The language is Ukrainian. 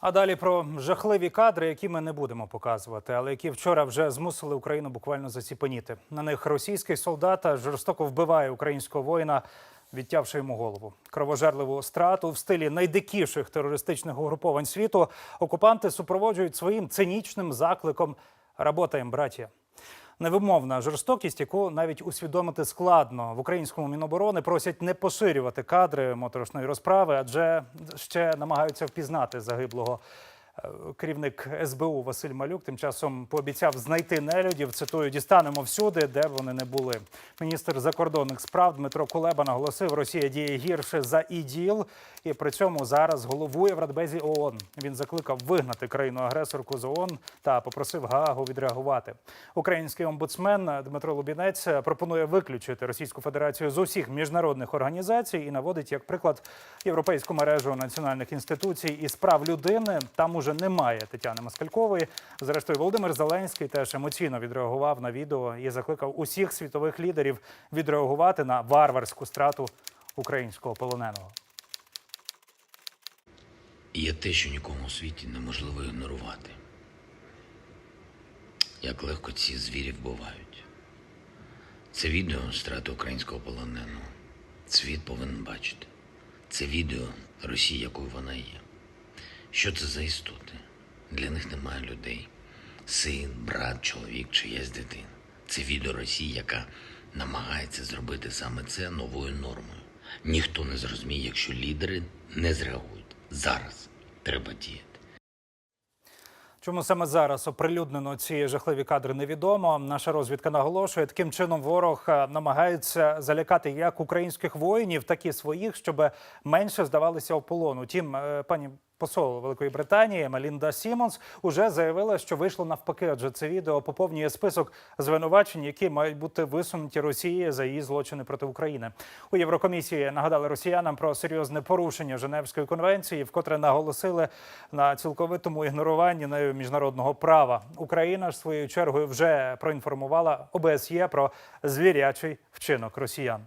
А далі про жахливі кадри, які ми не будемо показувати, але які вчора вже змусили Україну буквально заціпеніти. На них російський солдат жорстоко вбиває українського воїна, відтявши йому голову. Кровожерливу страту в стилі найдикіших терористичних угруповань світу окупанти супроводжують своїм цинічним закликом «Работаєм, браття». Невимовна жорстокість, яку навіть усвідомити складно в українському міноборони просять не поширювати кадри моторошної розправи, адже ще намагаються впізнати загиблого. Е, Керівник СБУ Василь Малюк тим часом пообіцяв знайти нелюдів. Цитую, дістанемо всюди, де б вони не були. Міністр закордонних справ Дмитро Кулеба наголосив, Росія діє гірше за іділ, і при цьому зараз головує в Радбезі ООН. Він закликав вигнати країну-агресорку з ООН та попросив Гаагу відреагувати. Український омбудсмен Дмитро Лубінець пропонує виключити Російську Федерацію з усіх міжнародних організацій і наводить як приклад європейську мережу національних інституцій і справ людини. Там уже немає Тетяни Москалькової. Зрештою, Володимир Зеленський теж емоційно відреагував на відео і закликав усіх світових лідерів відреагувати на варварську страту українського полоненого. Є те, що нікому у світі неможливо ігнорувати. Як легко ці звірі вбивають. Це відео страти українського полоненого. Світ повинен бачити. Це відео Росії, якою вона є. Що це за істоти? Для них немає людей. Син, брат, чоловік, чиясь дитина. Це відео Росії, яка намагається зробити саме це новою нормою. Ніхто не зрозуміє, якщо лідери не зреагують. Зараз треба діяти. Чому саме зараз оприлюднено ці жахливі кадри невідомо. Наша розвідка наголошує, таким чином ворог е, намагається залякати як українських воїнів, так і своїх, щоб менше здавалися в полон. Утім, е, пані посол Великої Британії Мелінда Сімонс уже заявила, що вийшло навпаки, адже це відео поповнює список звинувачень, які мають бути висунуті Росії за її злочини проти України. У Єврокомісії нагадали росіянам про серйозне порушення Женевської конвенції, вкотре наголосили на цілковитому ігноруванні нею міжнародного права. Україна ж своєю чергою вже проінформувала ОБСЄ про звірячий вчинок росіян.